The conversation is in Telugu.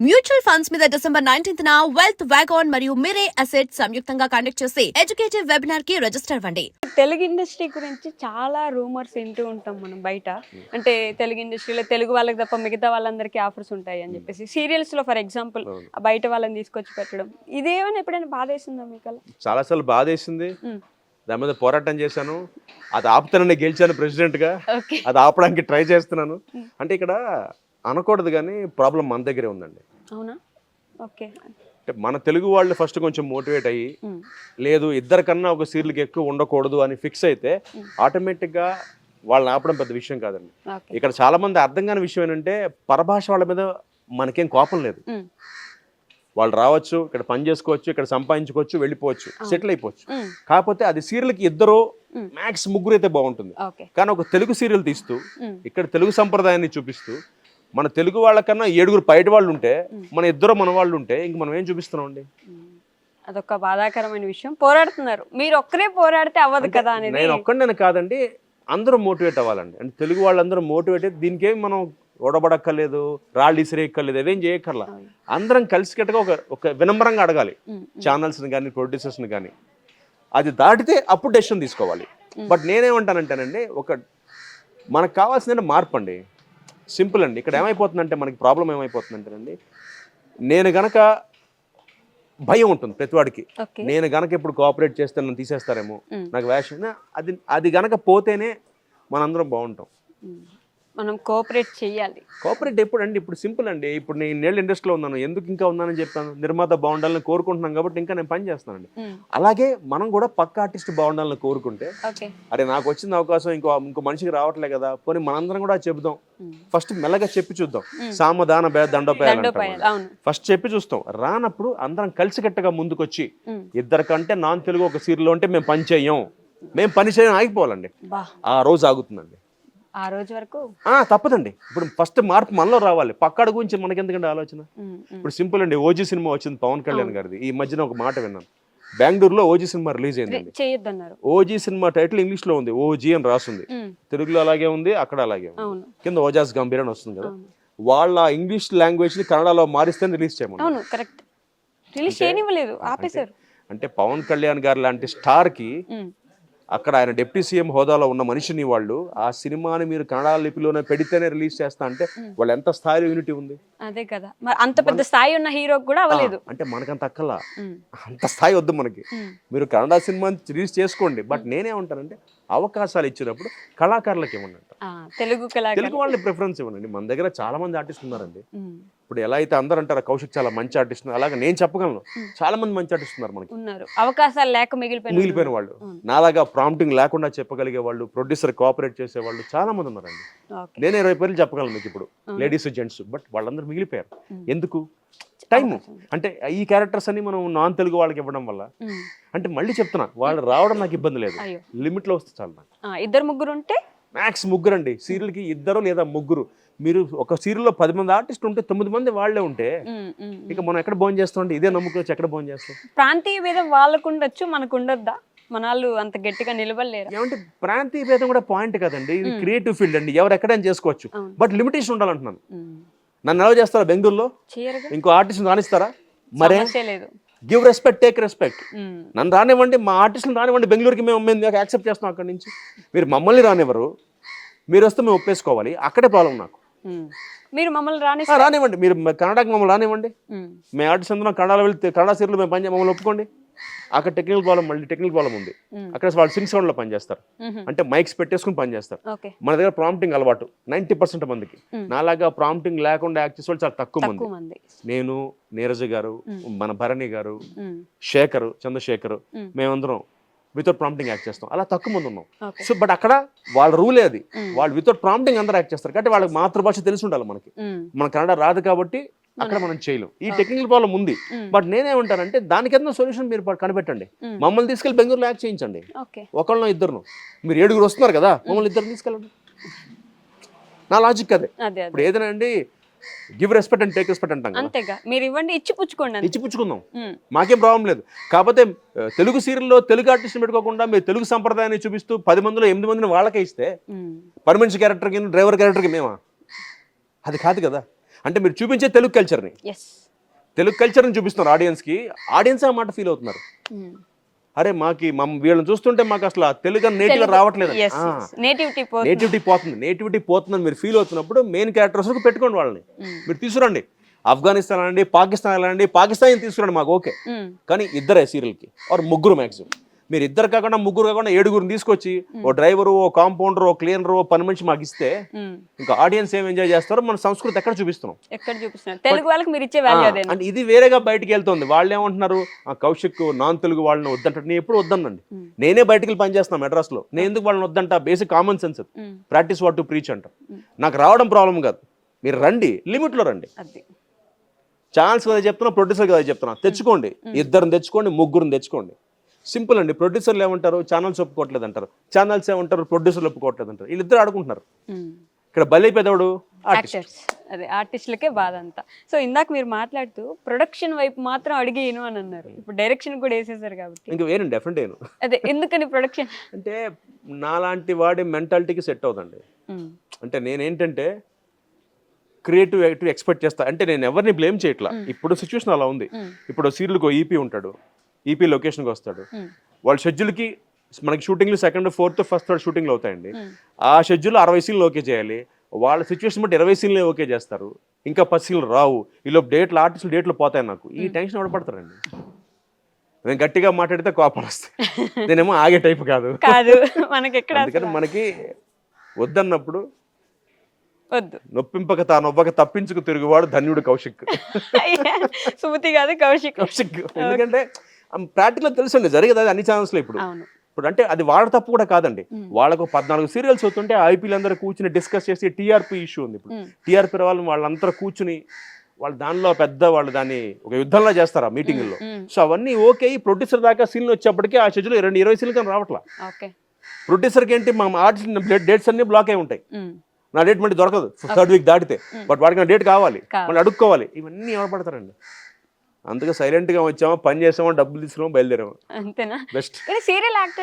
మ్యూచువల్ ఫండ్స్ మీద డిసెంబర్ నైన్టీన్త్ న వెల్త్ వ్యాగాన్ మరియు మిరే అసెట్ సంయుక్తంగా కండక్ట్ చేసే ఎడ్యుకేటివ్ వెబినార్కి రిజిస్టర్ అవ్వండి. తెలుగు ఇండస్ట్రీ గురించి చాలా రూమర్స్ వింటూ ఉంటాం మనం బయట. అంటే తెలుగు ఇండస్ట్రీలో తెలుగు వాళ్ళకి తప్ప మిగతా వాళ్ళందరికీ ఆఫర్స్ ఉంటాయి అని చెప్పేసి. సీరియల్స్లో ఫర్ ఎగ్జాంపుల్. బయట వాళ్ళని తీసుకొచ్చి పెట్టడం. ఇదేమైనా ఎప్పుడైనా బాధ వేసిందా మీకు అలా చాలాసార్లు బాధేసింది. దాని మీద పోరాటం చేశాను. అది ఆపుతానని గెలిచాను ప్రెసిడెంట్గా అది ఆపడానికి ట్రై చేస్తున్నాను. అంటే ఇక్కడ అనకూడదు కానీ ప్రాబ్లం మన దగ్గరే ఉందండి. అవునా? ఓకే. అంటే మన తెలుగు వాళ్ళు ఫస్ట్ కొంచెం మోటివేట్ అయ్యి. లేదు ఇద్దరికన్నా ఒక సీరియల్కి ఎక్కువ ఉండకూడదు అని ఫిక్స్ అయితే ఆటోమేటిక్గా వాళ్ళని ఆపడం పెద్ద విషయం కాదండి. ఇక్కడ చాలా మంది అర్థం కాని విషయం ఏంటంటే పరభాష వాళ్ళ మీద మనకేం కోపం లేదు. వాళ్ళు రావచ్చు ఇక్కడ పని చేసుకోవచ్చు ఇక్కడ సంపాదించుకోవచ్చు వెళ్ళిపోవచ్చు సెటిల్ అయిపోవచ్చు. కాకపోతే అది సీరియల్కి ఇద్దరు. మ్యాక్స్ ముగ్గురు అయితే బాగుంటుంది. కానీ ఒక తెలుగు సీరియల్ తీస్తూ. ఇక్కడ తెలుగు సంప్రదాయాన్ని చూపిస్తూ మన తెలుగు వాళ్ళకన్నా ఏడుగురు బయట వాళ్ళు ఉంటే మన ఇద్దరు మన వాళ్ళు ఉంటే ఇంక మనం ఏం చూపిస్తున్నాం అండి. అదొక బాధాకరమైన విషయం. పోరాడుతున్నారు. మీరు ఒక్కరే పోరాడితే అవ్వదు కదా అనేది. నేను ఒక్కడనే కాదండి అందరూ మోటివేట్ అవ్వాలండి. అంటే తెలుగు వాళ్ళందరూ మోటివేట్ అయితే దీనికేం మనం ఓడబడక్కర్లేదు రాళ్ళు ఇసిరేయక్కర్లేదు అదేం చేయక్కర్లా. అందరం కలిసికట్టుగా ఒక ఒక వినమ్రంగా అడగాలి. ఛానల్స్ని కానీ ప్రొడ్యూసర్స్ని కానీ అది దాటితే అప్పుడు డెసిషన్ తీసుకోవాలి. బట్ నేనేమంటానంటేనండి ఒక మనకు కావాల్సిన మార్పు అండి. సింపుల్ అండి ఇక్కడ ఏమైపోతుందంటే మనకి ప్రాబ్లం ఏమైపోతుందంటేనండి నేను గనక భయం ఉంటుంది ప్రతివాడికి నేను గనక ఇప్పుడు కోఆపరేట్ చేస్తే నన్ను తీసేస్తారేమో. నాకు వేషన్ అది అది గనక పోతేనే మనందరం బాగుంటాం. మనం కోఆపరేట్ చేయాలి. కోఆపరేట్ ఎప్పుడు అండి ఇప్పుడు సింపుల్ అండి. ఇప్పుడు నేను నేళ్ళ ఇండస్ట్రీలో ఉన్నాను. ఎందుకు ఇంకా ఉన్నానని చెప్పాను? నిర్మాత బాగుండాలని కోరుకుంటున్నాను కాబట్టి ఇంకా నేను పని చేస్తానండి. అలాగే మనం కూడా పక్క ఆర్టిస్ట్ బాగుండాలని కోరుకుంటే అరే నాకు వచ్చిన అవకాశం ఇంకో ఇంకో మనిషికి రావట్లే కదా. పోనీ మనందరం కూడా చెబుదాం. ఫస్ట్ మెల్లగా చెప్పి చూద్దాం. సామదాన భేద దండోపాయాలు ఫస్ట్ చెప్పి చూస్తాం. రానప్పుడు అందరం కలిసికట్టుగా ముందుకొచ్చి ఉమ్. ఇద్దరికంటే నాన్ తెలుగు ఒక సీరియల్ ఉంటే మేము పని చేయం. మేము పని చేయం ఆగిపోవాలండి. ఆ రోజు ఆగుతుందండి. ఆ రోజు వరకు? తప్పదండి. ఇప్పుడు ఫస్ట్ మార్పు మనలో రావాలి. పక్కడ గురించి మనకి ఎందుకంటే ఆలోచన. ఇప్పుడు సింపుల్ అండి ఓజీ సినిమా వచ్చింది పవన్ కళ్యాణ్ గారిది. ఈ మధ్యన ఒక మాట విన్నాను. బెంగళూరులో ఓజీ సినిమా రిలీజ్ అయిందండి. చేయొద్దన్నారు. ఓజీ సినిమా టైటిల్ ఇంగ్లీష్లో ఉంది. ఓజీ అని రాసింది. తెలుగులో అలాగే ఉంది అక్కడ అలాగే ఉంది. కింద ఓజాస్ గంభీర్ అని వస్తుంది కదా. వాళ్ళ ఇంగ్లీష్ లాంగ్వేజ్ని కన్నడలో మారిస్తే రిలీజ్ కరెక్ట్. రిలీజ్ చేయనివ్వలేదు ఆపేశారు. అంటే పవన్ కళ్యాణ్ గారు లాంటి స్టార్కి. అక్కడ ఆయన డిప్యూటీ సీఎం హోదాలో ఉన్న మనిషిని వాళ్ళు ఆ సినిమాని మీరు కన్నడ లిపిలోనే పెడితేనే రిలీజ్ చేస్తా అంటే వాళ్ళు ఎంత స్థాయిలో యూనిటీ ఉంది? అదే కదా. మరి అంత పెద్ద స్థాయి ఉన్న హీరోకి కూడా అవ్వలేదు. అంటే మనకంత అక్కల. అంత స్థాయి వద్దు మనకి. మీరు కన్నడ సినిమాని రిలీజ్ చేసుకోండి. బట్ నేనేమంటానంటే అవకాశాలు ఇచ్చినప్పుడు కళాకారులకు ఇవ్వండి తెలుగు తెలుగు వాళ్ళని ప్రిఫరెన్స్ ఇవ్వండి మన దగ్గర చాలా మంది ఆర్టిస్టులు ఉన్నారండి. ఇప్పుడు ఎలా అయితే అందరూ అంటారు కౌశిక్ చాలా మంచి ఆర్టిస్ట్ అలాగే నేను చెప్పగలను. చాలా మంది మంచి ఆర్టిస్ట్ ఉన్నారు మనకి. ఉన్నారు. అవకాశాలు లేక మిగిలిపోయిన మిగిలిపోయిన వాళ్ళు. నాలాగా ప్రాంప్టింగ్ లేకుండా చెప్పగలిగే వాళ్ళు ప్రొడ్యూసర్ కోఆపరేట్ చేసే వాళ్ళు చాలా మంది ఉన్నారండి. నేను ఇరవై పేర్లు చెప్పగలను మీకు ఇప్పుడు. లేడీస్ జెంట్స్ బట్ వాళ్ళందరూ మిగిలిపోయారు. ఎందుకు? టైం అంటే ఈ క్యారెక్టర్స్ అన్ని మనం నాన్ తెలుగు వాళ్ళకి ఇవ్వడం వల్ల. అంటే మళ్ళీ చెప్తున్నా వాళ్ళు రావడం నాకు ఇబ్బంది లేదు. అయ్యో. లిమిట్లో వస్తే చాలు నాకు. ఇద్దరు ముగ్గురు ఉంటే మ్యాక్స్ ముగ్గురు అండి సీరియల్కి ఇద్దరు లేదా ముగ్గురు. మీరు ఒక సీరియల్లో పది మంది ఆర్టిస్ట్ ఉంటే తొమ్మిది మంది వాళ్ళే ఉంటే. ఇక మనం ఎక్కడ భోజనం చేస్తాం ఇదే నమ్ముకోవచ్చు ఎక్కడ భోజనం చేస్తాం? ప్రాంతీయ భేదం వాళ్ళకు ఉండొచ్చు మనకు ఉండొద్దా? మనాళ్ళు అంత గట్టిగా నిలబడలేరు? ఏమంటే ప్రాంతీయ భేదం కూడా పాయింట్ కదండి. ఇది క్రియేటివ్ ఫీల్డ్ అండి. ఎవరు ఎక్కడైనా చేసుకోవచ్చు. బట్ లిమిటేషన్ ఉండాలంటున్నాను. నన్ను ఎలా చేస్తారా బెంగళూరులో? ఇంకో ఆర్టిస్ట్ రాణిస్తారా మరే? లేదు. Give respect take respect. నన్ను రానివ్వండి మా ఆర్టిస్టులు రానివ్వండి బెంగళూరుకి మేము మేము యాక్సెప్ట్ చేస్తాం అక్కడి నుంచి. మీరు మమ్మల్ని రానివ్వరు. మీరు వస్తే మేము ఒప్పేసుకోవాలి. అక్కడే ప్రాబ్లం నాకు. మీరు మమ్మల్ని రాని రానివ్వండి. మీరు కన్నడకి మమ్మల్ని రానివ్వండి. మేము. ఆర్టిస్ట్ అందరం కన్నడలో వెళ్తే కన్నడ సీరియల్ మేము పని మమ్మల్ని ఒప్పుకోండి. అక్కడ టెక్నికల్ ప్రాబ్లం మళ్ళీ టెక్నికల్ ప్రాబ్లం ఉంది. అక్కడ వాళ్ళు సింగ్ సౌండ్లో పనిచేస్తారు. మ్మ్. అంటే మైక్స్ పెట్టేసుకుని పనిచేస్తారు. మన దగ్గర ప్రాంప్టింగ్ అలవాటు. నైంటీ పర్సెంట్ మందికి. నాలాగా ప్రాంప్టింగ్ లేకుండా యాక్ట్ చేసే చాలా తక్కువ మంది. నేను నీరజ గారు మన భరణి గారు. శేఖర్ చంద్రశేఖర్ మ్మ్. మేమందరం వితౌట్ ప్రాంప్టింగ్ యాక్ట్ చేస్తాం. అలా తక్కువ మంది ఉన్నాం. సో బట్ అక్కడ వాళ్ళ రూలే అది. వాళ్ళు వితౌట్ ప్రాంప్టింగ్ అందరూ యాక్ట్ చేస్తారు. కాబట్టి వాళ్ళకి మాతృభాష తెలిసి ఉండాలి మనకి. మన కన్నడ రాదు కాబట్టి అక్కడ మనం చేయలేం. ఈ టెక్నికల్ ప్రాబ్లం ఉంది. బట్ నేనేమంటానంటే దానికి ఏదైనా సొల్యూషన్ మీరు కనిపెట్టండి. మ్మ్. మమ్మల్ని తీసుకెళ్ళి బెంగళూరులో యాక్ట్ చేయించండి. ఒకళ్ళనో ఇద్దరును. మీరు ఏడుగురు వస్తున్నారు కదా మమ్మల్ని ఇద్దరు తీసుకెళ్ళండి. నా లాజిక్ అదే. ఇప్పుడు ఏదైనా అండి give respect and take respect అంటాం అంతేగా. మీరు ఇవ్వండి ఇచ్చి పుచ్చుకోండి. ఇచ్చి పుచ్చుకుందాం. మాకేం ప్రాబ్లం లేదు. కాకపోతే తెలుగు సీరియల్లో తెలుగు ఆర్టిస్ట్ పెట్టుకోకుండా మీరు తెలుగు సంప్రదాయాన్ని చూపిస్తూ పది మందిలో ఎనిమిది మందిని వాళ్ళకే ఇస్తే. పర్మనెంట్ క్యారెక్టర్కి డ్రైవర్ క్యారెక్టర్కి మేమా? అది కాదు కదా. అంటే మీరు చూపించే తెలుగు కల్చర్ని తెలుగు కల్చర్ని చూపిస్తున్నారు ఆడియన్స్కి ఆడియన్స్ ఆ మాట ఫీల్ అవుతున్నారు. అరే మాకి వీళ్ళని చూస్తుంటే మాకు అసలు తెలుగు నేటివ్గా రావట్లేదు నేటివిటీ పోతుంది. నేటివిటీ పోతుంది. నేటివిటీ పోతుందని మీరు ఫీల్ అవుతున్నప్పుడు మెయిన్ క్యారెక్టర్స్ పెట్టుకోండి వాళ్ళని. Mm. మీరు తీసుకురండి. ఆఫ్ఘనిస్తాన్ అనండి పాకిస్తాన్ వెళ్ళండి పాకిస్తాన్ తీసుకురండి మాకు ఓకే Mm. కానీ ఇద్దరే సీరియల్కి ఆర్ ముగ్గురు మ్యాక్సిమం మీరు ఇద్దరు కాకుండా ముగ్గురు కాకుండా ఏడుగురిని తీసుకొచ్చి ఓ డ్రైవరు ఓ కాంపౌండర్ ఓ క్లీనర్ ఓ పని మనిషి మాకు ఇస్తే. ఇంకా ఆడియన్స్ ఏం ఎంజాయ్ చేస్తారో మన సంస్కృతి ఎక్కడ చూపిస్తున్నాం. ఎక్కడ చూపిస్తున్నారు? తెలుగు వాళ్ళకి మీరు ఇచ్చే వాల్యూ అదే అంటే ఇది వేరేగా బయటికి వెళ్తుంది. వాళ్ళు ఏమంటున్నారు ఆ కౌశిక్ నాన్ తెలుగు వాళ్ళని వద్దంటారు. నేను ఎప్పుడు వద్దనండి. నేనే బయటికి వెళ్ళి పనిచేస్తాను మెడ్రాస్లో. నేను ఎందుకు వాళ్ళని వద్దంట? Basic common sense. Practice what to preach అంట. నాకు రావడం ప్రాబ్లం కాదు. మీరు రండి. లిమిట్లో రండి. ఛాన్స్ కదా చెప్తున్నా ప్రొడ్యూసర్ కదా చెప్తున్నా. తెచ్చుకోండి. ఇద్దరిని తెచ్చుకోండి ముగ్గురిని తెచ్చుకోండి. సింపుల్ అండి. ప్రొడ్యూసర్లు ఏమంటారు? ఛానల్స్ ఒప్పుకోవట్లేదు అంటారు ఛానల్స్ ఏమంటారు? ప్రొడ్యూసర్లు ఒప్పుకోవట్లేదు అంటారు వీళ్ళిద్దరు ఆడుకుంటున్నారు. ఇక్కడ బలి పెదవుడు యాక్టర్స్ అదే ఆర్టిస్టులకే బాధ అంతా. సో ఇందాక మీరు మాట్లాడుతూ ప్రొడక్షన్ వైపు మాత్రం అడిగేను అని అన్నారు. ఇప్పుడు డైరెక్షన్ కూడా వేసేసారు కాబట్టి. ఇంకా వేరే డెఫినెట్ ఏను అదే ఎందుకని ప్రొడక్షన్? అంటే నాలాంటి వాడి మెంటాలిటీకి సెట్ అవుదండి. అంటే నేనేంటంటే క్రియేటివ్ యాక్టివ్ ఎక్స్పెక్ట్ చేస్తా. అంటే నేను ఎవరిని బ్లేమ్ చేయట్లా. ఇప్పుడు సిచ్యువేషన్ అలా ఉంది. ఇప్పుడు సీరియల్కి ఈపీ ఉంటాడు. ఈపీ లొకేషన్కి వస్తాడు. వాళ్ళ షెడ్యూల్కి మనకి షూటింగ్లు సెకండ్ ఫోర్త్ ఫస్ట్ థర్డ్ షూటింగ్లు అవుతాయండి. ఆ షెడ్యూల్ అరవై సీన్లు ఓకే చేయాలి. వాళ్ళ సిచ్యువేషన్ బట్టి ఇరవై సీన్లే ఓకే చేస్తారు. ఇంకా పది సీన్లు రావు. ఈలోపు డేట్లు ఆర్టిస్టులు డేట్లు పోతాయి నాకు. ఈ టెన్షన్ ఎవడపడతారండి నేను గట్టిగా మాట్లాడితే కోపాలు వస్తాయి. నేనేమో ఆగే టైప్ కాదు. కాదు. మనకి ఎక్కడ అందుకని మనకి వద్దన్నప్పుడు వద్దు. నొప్పింపక తా నొవ్వక తప్పించుకు తిరుగువాడు ధన్యుడు కౌశిక్. సుమతి కాదు కౌశిక్. కౌశిక్. ఎందుకంటే ప్రాక్టికల్ తెలుసండి జరిగేది అది అన్ని ఛానల్స్లో ఇప్పుడు. ఇప్పుడు అంటే అది వాళ్ళ తప్పు కూడా కాదండి. వాళ్ళకు పద్నాలుగు సీరియల్స్ అవుతుంటే ఐపీఎల్ అందరూ కూర్చుని డిస్కస్ చేసి టీఆర్పీ ఇష్యూ ఉంది ఇప్పుడు. టీఆర్పీ వాళ్ళు వాళ్ళందరూ కూర్చుని వాళ్ళు దానిలో పెద్ద వాళ్ళు దాన్ని ఒక యుద్ధంలో చేస్తారు ఆ మీటింగ్లో. సో అవన్నీ ఓకే ఈ ప్రొడ్యూసర్ దాకా సీన్లు వచ్చేప్పటికీ ఆ షెడ్యూల్ రెండు ఇరవై సీన్లు కానీ రావట్లా. ప్రొడ్యూసర్కి ఏంటి మా ఆర్టిస్ట్ డేట్స్ అన్ని బ్లాక్ అయి ఉంటాయి. నా డేట్ మళ్ళీ దొరకదు. థర్డ్ వీక్ దాటితే. బట్ వాడికి నా డేట్ కావాలి. కావాలి. మళ్ళీ అడుక్కోవాలి. ఇవన్నీ ఎవరు పడతారండి? అందుకే సైలెంట్గా వచ్చామో పని చేసామో డబ్బులు తీసుకున్నామో బయలుదేరాము. అంతేనా? బెస్ట్ కానీ సీరియల్ యాక్టర్స్